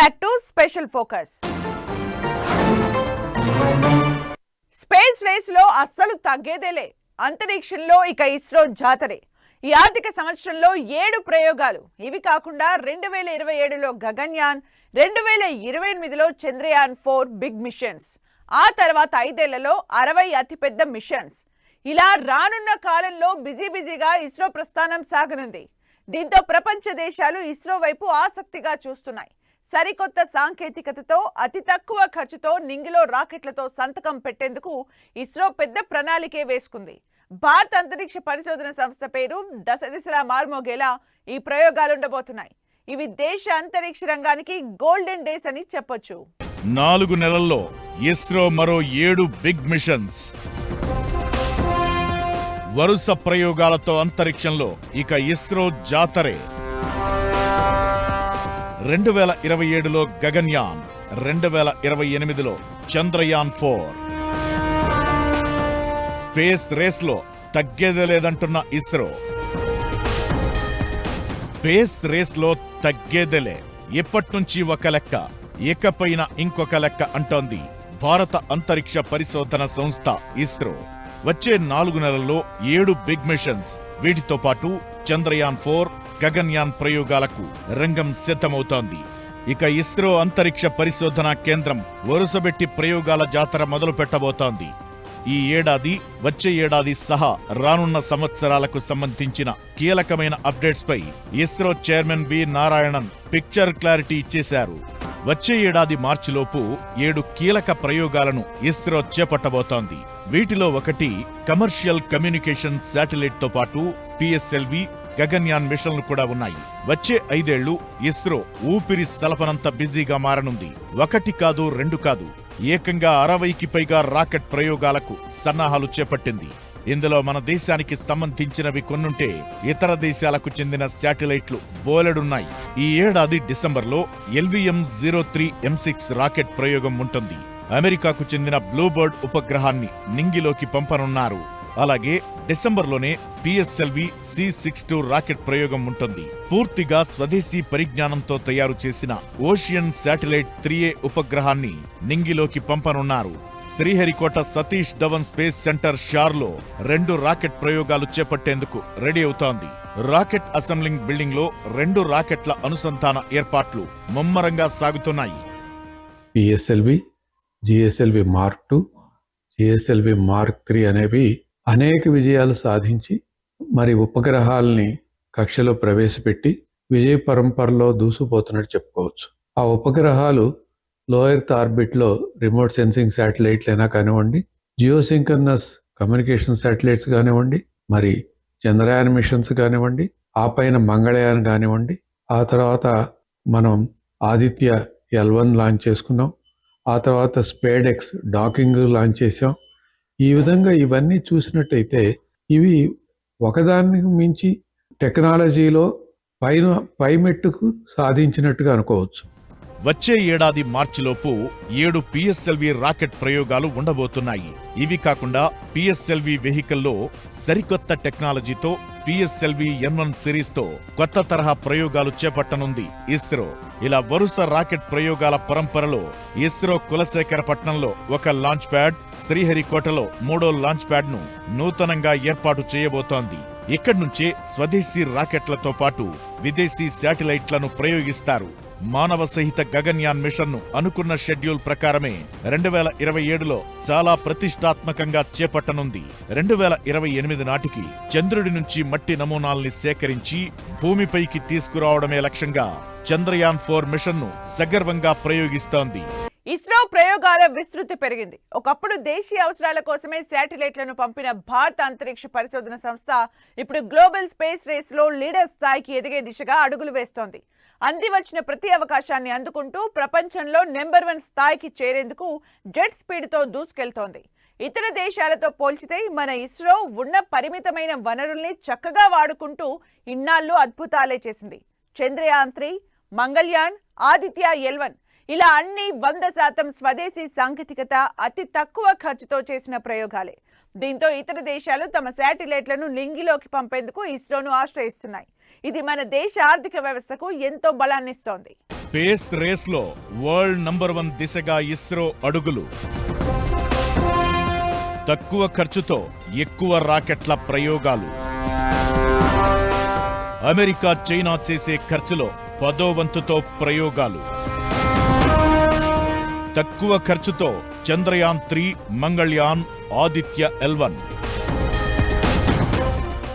Back to special focus space రేస్లో అస్సలు తగ్గేదేలే. అంతరిక్షంలో ఇక ఇస్రో జాతరే. ఈ ఆర్థిక సంవత్సరంలో ఏడు ప్రయోగాలు. ఇవి కాకుండా రెండు వేల ఇరవై ఏడులో గగన్యాన్ రెండు వేల ఇరవై ఎనిమిదిలో చంద్రయాన్ ఫోర్ బిగ్ మిషన్స్. ఆ తర్వాత ఐదేళ్ళలో అరవై అతిపెద్ద మిషన్స్. ఇలా రానున్న కాలంలో బిజీ బిజీగా ఇస్రో ప్రస్థానం సాగనుంది. దీంతో ప్రపంచ దేశాలు ఇస్రో వైపు ఆసక్తిగా చూస్తున్నాయి. సరికొత్త సాంకేతికతతో అతి తక్కువ ఖర్చుతో నింగిలో రాకెట్లతో సంతకం పెట్టేందుకు ఇస్రో పెద్ద ప్రణాళికే వేసుకుంది. భారత అంతరిక్ష పరిశోధన సంస్థ పేరు దశ దిశలా మార్మోగేలా ఈ ప్రయోగాలుండబోతున్నాయి. ఇవి దేశ అంతరిక్ష రంగానికి గోల్డెన్ డేస్ అని చెప్పొచ్చు. నాలుగు నెలల్లో ఇస్రో మరో ఏడు బిగ్ మిషన్స్. వరుస ప్రయోగాలతో అంతరిక్షంలో ఇక ఇస్రో జాతరే. రెండు వేల ఇరవై ఏడులో గగన్యాన్ రెండు వేల ఇరవై ఎనిమిదిలో చంద్రయాన్ ఫోర్. స్పేస్ రేస్లో తగ్గేదే లేదంటున్న ఇస్రో. స్పేస్ రేస్లో తగ్గేదేలే ఇప్పట్నుంచి ఒక లెక్క ఇకపైన ఇంకొక లెక్క అంటోంది భారత అంతరిక్ష పరిశోధన సంస్థ ఇస్రో. వచ్చే నాలుగు నెలల్లో ఏడు బిగ్ మిషన్స్. వీటితో పాటు చంద్రయాన్ ఫోర్ గగన్యాన్ ప్రయోగాలకు రంగం సిద్ధమవుతోంది. ఇక ఇస్రో అంతరిక్ష పరిశోధనా కేంద్రం వరుసబెట్టి ప్రయోగాల జాతర మొదలు పెట్టబోతోంది. ఈ ఏడాది వచ్చే ఏడాది సహా రానున్న సంవత్సరాలకు సంబంధించిన కీలకమైన అప్డేట్స్ పై ISRO chairman V Narayanan picture clarity ఇచ్చేశారు. వచ్చే ఏడాది మార్చిలోపు ఏడు కీలక ప్రయోగాలను ఇస్రో చేపట్టబోతోంది. వీటిలో ఒకటి కమర్షియల్ కమ్యూనికేషన్ శాటిలైట్తో పాటు పిఎస్ఎల్వి గగన్యాన్ మిషన్లు కూడా ఉన్నాయి. వచ్చే ఐదేళ్ళు ఇస్రో ఊపిరి సలపనంత బిజీగా మారనుంది. ఒకటి కాదు రెండు కాదు. ఏకంగా అరవైకి పైగా రాకెట్ ప్రయోగాలకు సన్నాహాలు చేపట్టింది. ఇందులో మన దేశానికి సంబంధించినవి కొన్నుంటే ఇతర దేశాలకు చెందిన శాటిలైట్లు బోలెడున్నాయి. ఈ ఏడాది డిసెంబర్లో LVM zero three M six rocket ప్రయోగం ఉంటుంది. అమెరికాకు చెందిన బ్లూబర్డ్ ఉపగ్రహాన్ని నింగిలోకి పంపనున్నారు. అలాగే డిసెంబర్లోనే PSLV C six two rocket ప్రయోగం ఉంటుంది. పూర్తిగా స్వదేశీ పరిజ్ఞానంతో తయారు చేసిన ఓషియన్ శాటిలైట్ త్రీ ఏ ఉపగ్రహాన్ని నింగిలోకి పంపనున్నారు. శ్రీహరికోట సతీష్ ధవన్ స్పేస్ సెంటర్ షార్లో రెండు రాకెట్ ప్రయోగాలు చేపట్టేందుకు రెడీ అవుతోంది. రాకెట్ అసెంబ్లింగ్ బిల్డింగ్లో రెండు రాకెట్ల అనుసంధాన ఏర్పాట్లు ముమ్మరంగా సాగుతున్నాయి. PSLV GSLV mark two GSLV mark three అనేవి అనేక విజయాలు సాధించి మరి ఉపగ్రహాల్ని కక్షలో ప్రవేశపెట్టి విజయ పరంపరలో దూసుకుపోతున్నట్టు చెప్పుకోవచ్చు. ఆ ఉపగ్రహాలు లో ఎర్త్ ఆర్బిట్లో రిమోట్ సెన్సింగ్ శాటిలైట్లు అయినా కానివ్వండి జియోసింకర్నస్ కమ్యూనికేషన్ శాటిలైట్స్ కానివ్వండి మరి చంద్రయాన్ మిషన్స్ కానివ్వండి ఆ పైన మంగళయాన్ కానివ్వండి ఆ తర్వాత మనం ఆదిత్య ఎల్ వన్ లాంచ్ చేసుకున్నాం ఆ తర్వాత స్పేడెక్స్ డాకింగ్ లాంచ్ చేసాం ఈ విధంగా ఇవన్నీ చూసినట్టయితే ఇవి ఒకదానికి మించి టెక్నాలజీలో పైన పైమెట్టుకు సాధించినట్టుగా అనుకోవచ్చు. వచ్చే ఏడాది మార్చిలోపు ఏడు పిఎస్ఎల్వి రాకెట్ ప్రయోగాలు ఉండబోతున్నాయి. ఇవి కాకుండా పిఎస్ఎల్వి వెహికల్లో సరికొత్త టెక్నాలజీతో పిఎస్ఎల్వి ఎన్ వన్ సిరీస్తో కొత్త తరహా ప్రయోగాలు చేపట్టనుంది ఇస్రో. ఇలా వరుస రాకెట్ ప్రయోగాల పరంపరలో ఇస్రో కులశేఖరపట్నంలో ఒక లాంచ్ ప్యాడ్ శ్రీహరికోటలో మూడో లాంచ్ ప్యాడ్ను నూతనంగా ఏర్పాటు చేయబోతోంది. ఇక్కడి నుంచే స్వదేశీ రాకెట్లతో పాటు విదేశీ శాటిలైట్లను ప్రయోగిస్తారు. మానవ సహిత గగన్యాన్ మిషన్ను అనుకున్న షెడ్యూల్ ప్రకారమే రెండు వేల ఇరవై ఏడులో చాలా ప్రతిష్టాత్మకంగా చేపట్టనుంది. రెండు వేల ఇరవై ఎనిమిది నాటికి చంద్రుడి నుంచి మట్టి నమూనాల్ని సేకరించి భూమిపైకి తీసుకురావడమే లక్ష్యంగా చంద్రయాన్ ఫోర్ మిషన్ను సగర్వంగా ప్రయోగిస్తోంది. ఇస్రో ప్రయోగాల విస్తృతి పెరిగింది. ఒకప్పుడు దేశీయ అవసరాల కోసమే శాటిలైట్లను పంపిన భారత అంతరిక్ష పరిశోధన సంస్థ ఇప్పుడు గ్లోబల్ స్పేస్ రేస్లో లీడర్ స్థాయికి ఎదిగే దిశగా అడుగులు వేస్తోంది. అంది వచ్చిన ప్రతి అవకాశాన్ని అందుకుంటూ ప్రపంచంలో నెంబర్ వన్ స్థాయికి చేరేందుకు జెట్ స్పీడ్తో దూసుకెళ్తోంది. ఇతర దేశాలతో పోల్చితే మన ఇస్రో ఉన్న పరిమితమైన వనరుల్ని చక్కగా వాడుకుంటూ ఇన్నాళ్ళు అద్భుతాలే చేసింది. Chandrayaan three Mangalyaan Aditya L one ఇలా అన్ని వంద శాతం స్వదేశీ సాంకేతికత అతి తక్కువ ఖర్చుతో చేసిన ప్రయోగాలే. దీంతో ఇతర దేశాలు తమ శాటిలైట్లను లింగిలోకి పంపేందుకు ఇస్రోను ఆశ్రయిస్తున్నాయి. ఇది మన దేశ ఆర్థిక వ్యవస్థకు ఎంతో బలాన్నిస్తోంది. స్పేస్ రేస్లో వరల్డ్ నంబర్ వన్ దిశగా ఇస్రో అడుగులు. తక్కువ ఖర్చుతో ఎక్కువ రాకెట్ల ప్రయోగాలు. అమెరికా చైనా చేసే ఖర్చులో పదో వంతుతో ప్రయోగాలు. తక్కువ ఖర్చుతో Chandrayaan three Mangalyaan Aditya L one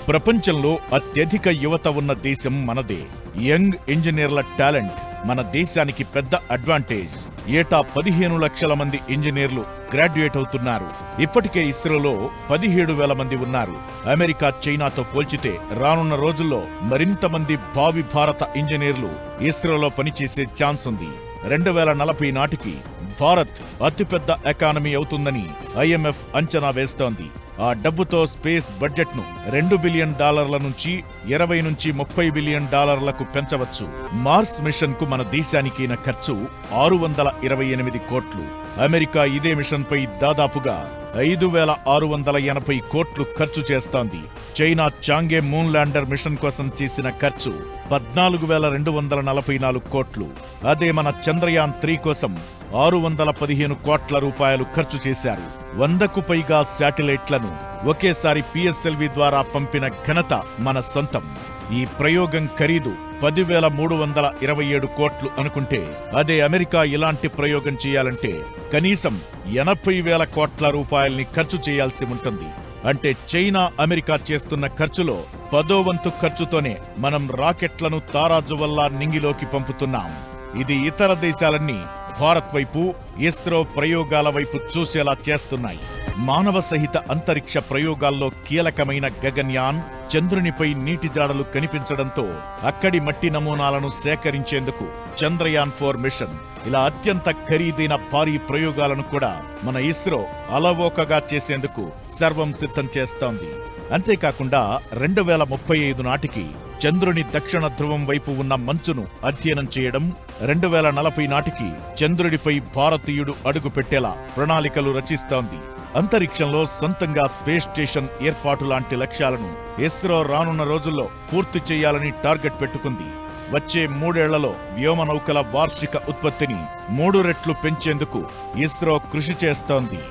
ప్రపంచంలో అత్యధిక యువత ఉన్న దేశం మనదే. యంగ్ ఇంజనీర్ల టాలెంట్ మన దేశానికి పెద్ద అడ్వాంటేజ్. ఏటా పదిహేను లక్షల మంది ఇంజనీర్లు గ్రాడ్యుయేట్ అవుతున్నారు. ఇప్పటికే ఇస్రోలో పదిహేడు వేల మంది ఉన్నారు. అమెరికా చైనాతో పోల్చితే రానున్న రోజుల్లో మరింత మంది భావి భారత ఇంజనీర్లు ఇస్రోలో పనిచేసే ఛాన్స్ ఉంది. రెండు వేల నలభై నాటికి భారత్ అతిపెద్ద ఎకానమీ అవుతుందని ఐఎంఎఫ్ అంచనా వేస్తోంది. ఆ డబ్బుతో స్పేస్ బడ్జెట్ను రెండు బిలియన్ డాలర్ల నుంచి ఇరవై నుంచి ముప్పై బిలియన్ డాలర్లకు పెంచవచ్చు. మార్స్ మిషన్కు మన దేశానికైన ఖర్చు ఆరు వందల ఇరవై ఎనిమిది కోట్లు. అమెరికా ఇదే మిషన్పై దాదాపుగా ఐదు వేల ఆరు వందల ఎనభై కోట్లు ఖర్చు చేస్తోంది. China Chang'e moon lander mission కోసం చేసిన ఖర్చు పద్నాలుగు వేల రెండు వందల నలభై నాలుగు కోట్లు. అదే మన చంద్రయాన్ త్రీ కోసం ఆరు వందల పదిహేను కోట్ల రూపాయలు ఖర్చు చేశారు. వందకు పైగా శాటిలైట్లను ఒకేసారి పిఎస్ఎల్వి ద్వారా పంపిన ఘనత మన సొంతం. ఈ ప్రయోగం ఖరీదు పదివేల మూడు వందల ఇరవై ఏడు కోట్లు అనుకుంటే అదే అమెరికా ఇలాంటి ప్రయోగం చేయాలంటే కనీసం ఎనభై వేల కోట్ల రూపాయల్ని ఖర్చు చేయాల్సి ఉంటుంది. అంటే చైనా అమెరికా చేస్తున్న ఖర్చులో పదో వంతు ఖర్చుతోనే మనం రాకెట్లను తారాజు వల్ల నింగిలోకి పంపుతున్నాం. ఇది ఇతర దేశాలన్నీ భారత్ వైపు ఇస్రో ప్రయోగాల వైపు చూసేలా చేస్తున్నాయి. మానవ సహిత అంతరిక్ష ప్రయోగాల్లో కీలకమైన గగన్యాన్ చంద్రునిపై నీటి జాడలు కనిపించడంతో అక్కడి మట్టి నమూనాలను సేకరించేందుకు చంద్రయాన్ ఫోర్ మిషన్ ఇలా అత్యంత ఖరీదైన భారీ ప్రయోగాలను కూడా మన ఇస్రో అలవోకగా చేసేందుకు సర్వం సిద్ధం చేస్తోంది. అంతేకాకుండా రెండు వేల ముప్పై ఐదు నాటికి చంద్రుని దక్షిణ ధ్రువం వైపు ఉన్న మంచును అధ్యయనం చేయడం రెండు వేల నలభై నాటికి చంద్రుడిపై భారత్ భారతీయుడు అడుగుపెట్టేలా ప్రణాళికలు రచిస్తోంది. అంతరిక్షంలో సొంతంగా స్పేస్ స్టేషన్ ఏర్పాటు లాంటి లక్ష్యాలను ఇస్రో రానున్న రోజుల్లో పూర్తి చేయాలని టార్గెట్ పెట్టుకుంది. వచ్చే మూడేళ్ళలో వ్యోమనౌకల వార్షిక ఉత్పత్తిని మూడు రెట్లు పెంచేందుకు ఇస్రో కృషి చేస్తోంది.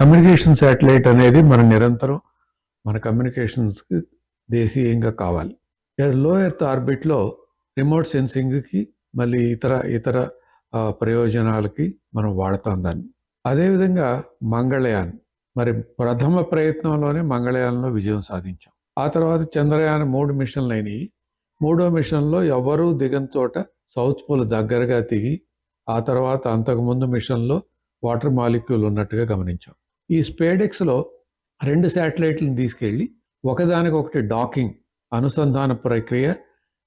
కమ్యూనికేషన్ శాటిలైట్ అనేది మన నిరంతరం మన కమ్యూనికేషన్స్కి దేశీయంగా కావాలి. లో ఎర్త్ ఆర్బిట్లో రిమోట్ సెన్సింగ్కి మళ్ళీ ఇతర ఇతర ప్రయోజనాలకి మనం వాడతాం దాన్ని. అదేవిధంగా మంగళయాన్. మరి ప్రథమ ప్రయత్నంలోనే మంగళయాన్లో విజయం సాధించాం. ఆ తర్వాత చంద్రయాన మూడు మిషన్లు అయినాయి. మూడో మిషన్లో ఎవరూ దిగంతోట సౌత్ పోల్ దగ్గరగా దిగి ఆ తర్వాత అంతకుముందు మిషన్లో వాటర్ మాలిక్యూల్ ఉన్నట్టుగా గమనించాం. ఈ స్పేడెక్స్లో రెండు శాటిలైట్లను తీసుకెళ్ళి ఒకదానికొకటి డాకింగ్ అనుసంధాన ప్రక్రియ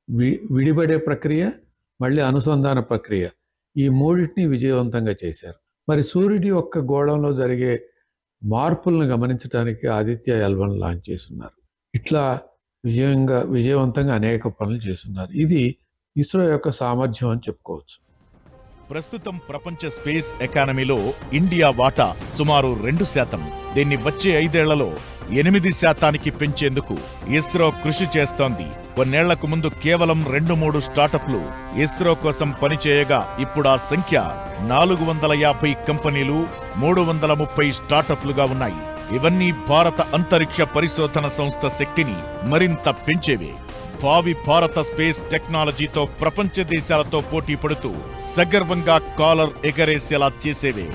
వి విడిపడే ప్రక్రియ మళ్ళీ అనుసంధాన ప్రక్రియ. ఈ మూడింటిని విజయవంతంగా చేశారు. మరి సూర్యుడి యొక్క గోళంలో జరిగే మార్పులను గమనించడానికి ఆదిత్య ఎల్వన్ లాంచ్ చేస్తున్నారు. ఇట్లా విజయంగా విజయవంతంగా అనేక పనులు చేస్తున్నారు. ఇది ఇస్రో యొక్క సామర్థ్యం అని చెప్పుకోవచ్చు. ప్రస్తుతం ప్రపంచ స్పేస్ ఎకానమీలో ఇండియా వాటా సుమారు రెండు శాతం. దీన్ని వచ్చే ఐదేళ్ళలో ఎనిమిది శాతానికి పెంచేందుకు ఇస్రో కృషి చేస్తోంది. కొన్నేళ్ళకు ముందు కేవలం రెండు మూడు స్టార్టప్లు ఇస్రో కోసం పనిచేయగా ఇప్పుడు ఆ సంఖ్య నాలుగు వందల యాభై కంపెనీలు మూడు వందల ముప్పై స్టార్టప్లుగా ఉన్నాయి. ఇవన్నీ భారత అంతరిక్ష పరిశోధన సంస్థ శక్తిని మరింత పెంచేవే. భావి భారత స్పేస్ టెక్నాలజీతో ప్రపంచ దేశాలతో పోటీ పడుతూ సగర్వంగా కాలర్ ఎగరేసేలా చేసేవే.